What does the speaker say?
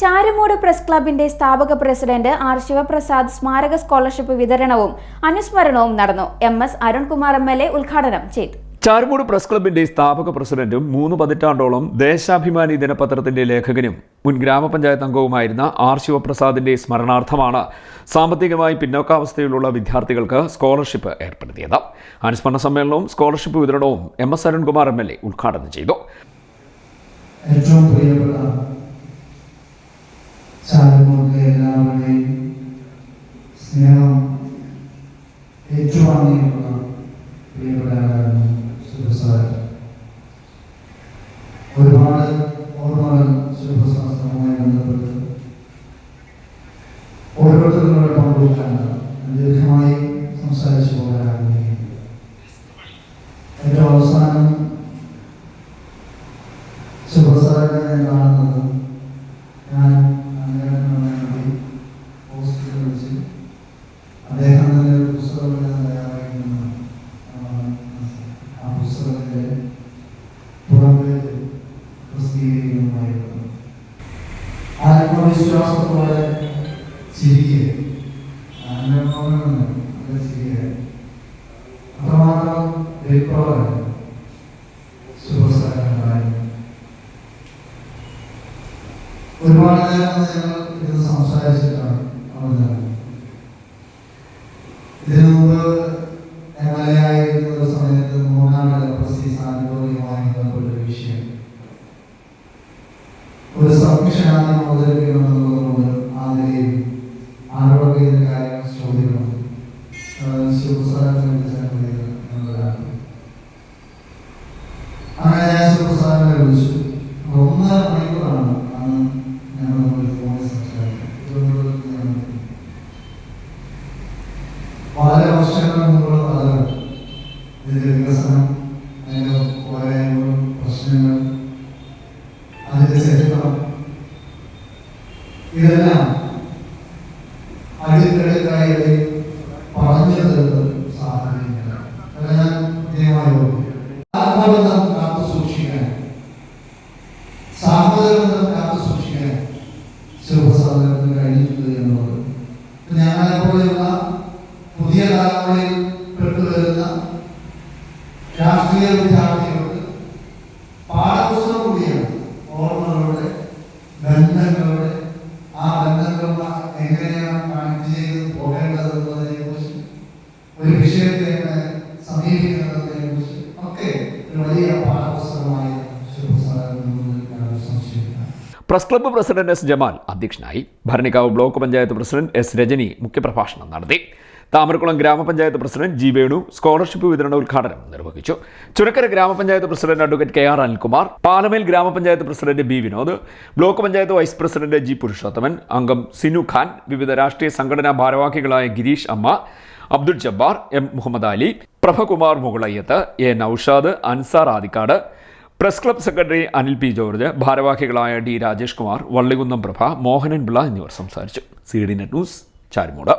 Charummood press ക്ലബിന്റെ സ്ഥാപക president R Sivaprasad സ്മാരക സ്കോളർഷിപ്പ് വിതരണവും അനുസ്മരണവും നടന്നു. M S Arunkumar M L A ഉദ്ഘാടനം ചെയ്തു. ചാരമൂട് പ്രസ് ക്ലബിന്റെ സ്ഥാപക പ്രസിഡന്റും മൂന്ന് പതിറ്റാണ്ടോളം ദേശാഭിമാനി ദിനപത്രത്തിന്റെ ലേഖകനും മുൻ ഗ്രാമപഞ്ചായത്ത് അംഗവുമായിരുന്ന ആർ ശിവപ്രസാദിന്റെ സ്മരണാർത്ഥമാണ് സാമ്പത്തികമായി പിന്നോക്കാവസ്ഥയിലുള്ള വിദ്യാർത്ഥികൾക്ക് സ്കോളർഷിപ്പ് ഏർപ്പെടുത്തിയത്. അനുസ്മരണ സമ്മേളനവും സ്കോളർഷിപ്പ് വിതരണവും M S Arunkumar M L A ഉദ്ഘാടനം ചെയ്തു ഏറ്റവും പ്രിയപ്പെട്ട ചാരുമൂർത്തിലെ എല്ലാവരുടെയും സ്നേഹം ഏറ്റുവാങ്ങിയിട്ടുള്ള പ്രിയപ്പെട്ട ആളായിരുന്നു ശിവപ്രസാദ് ഒരുപാട് ഓർമ്മകൾ ശിവപ്രസാദവുമായി ബന്ധപ്പെട്ട് ഓരോരുത്തരുടെ പങ്കുവെക്കാണ് ദീർഘമായി സംസാരിച്ചു പോകാൻ ആഗ്രഹിക്കുന്നു. ഏറ്റവും അവസാനം ശുഭസാരനെ ഞാൻ കാണുന്നത് ആത്മവിശ്വാസത്തോടെ ചിരിക്കുക. അത്രമാത്രം വിപ്ലവം ശുഭസാരങ്ങളായിരുന്നു ഒരുപാട് നേരം ഞങ്ങൾ ഇത് സംസാരിച്ചിട്ടാണ് അവിടെ ഇതിനു മുമ്പ് എം എൽ സമയത്ത് മൂന്നാമത് പ്രസീസ് ആനുകൂല്യമായി വിഷയം. ഒരു സബ്മിഷൻ ആദ്യം വിളിച്ചു ഒന്നര മണിക്കൂറാണ് അന്ന് ഞങ്ങൾ തമ്മിൽ ഫോണിൽ സംസാരിക്കുന്നത്. വളരെ വർഷങ്ങൾ മുമ്പുള്ള കഥകൾ. ഇതിന്റെ വികസനം അതിന്റെ പോരായ്മകൾ പ്രശ്നങ്ങൾ അതിന്റെ ചരിത്രം. ഇതെല്ലാം അടുക്കടുക്കായി ഞങ്ങളെപ്പോലെയുള്ള പുതിയ തലമുറയിൽ പെട്ടുവരുന്ന രാഷ്ട്രീയ വിദ്യാർത്ഥികൾക്ക് പാഠപുസ്തകം കൂടിയാണ് ഓർമ്മകളുടെ ബന്ധങ്ങളുടെ ആ ബന്ധങ്ങൾ എങ്ങനെയാണ് കണക്ട് ചെയ്ത് പോകേണ്ടതെന്നതിനെ കുറിച്ച് ഒരു വിഷയത്തെ സമീപിക്കുന്നതിനെ കുറിച്ച് ഒക്കെ ഒരു വലിയ press club president S Jamal അധ്യക്ഷനായി. Bharanikkavu block panchayat president S Rajani മുഖ്യപ്രഭാഷണം നടത്തി. താമരക്കുളം ഗ്രാമപഞ്ചായത്ത് പ്രസിഡന്റ് ജി വേണു സ്കോളർഷിപ്പ് വിതരണ ഉദ്ഘാടനം നിർവഹിച്ചു. Churakkara gramapanchayat president advocate K R Anilkumar Palamel gramapanchayat president B Vinod block panchayat vice president G Purushothaman അംഗം സിനു ഖാൻ വിവിധ രാഷ്ട്രീയ സംഘടനാ ഭാരവാഹികളായ ഗിരീഷ് അമ്മ Abdul Jabbar M Muhammad Ali Prabhakumar Mukalayyath A Noushad Ansar Adikkad press club secretary Anil P George ഭാരവാഹികളായ D Rajesh Kumar Vallikunnam Prabha Mohanan Pillai എന്നിവർ സംസാരിച്ചു. C D net news Charumood.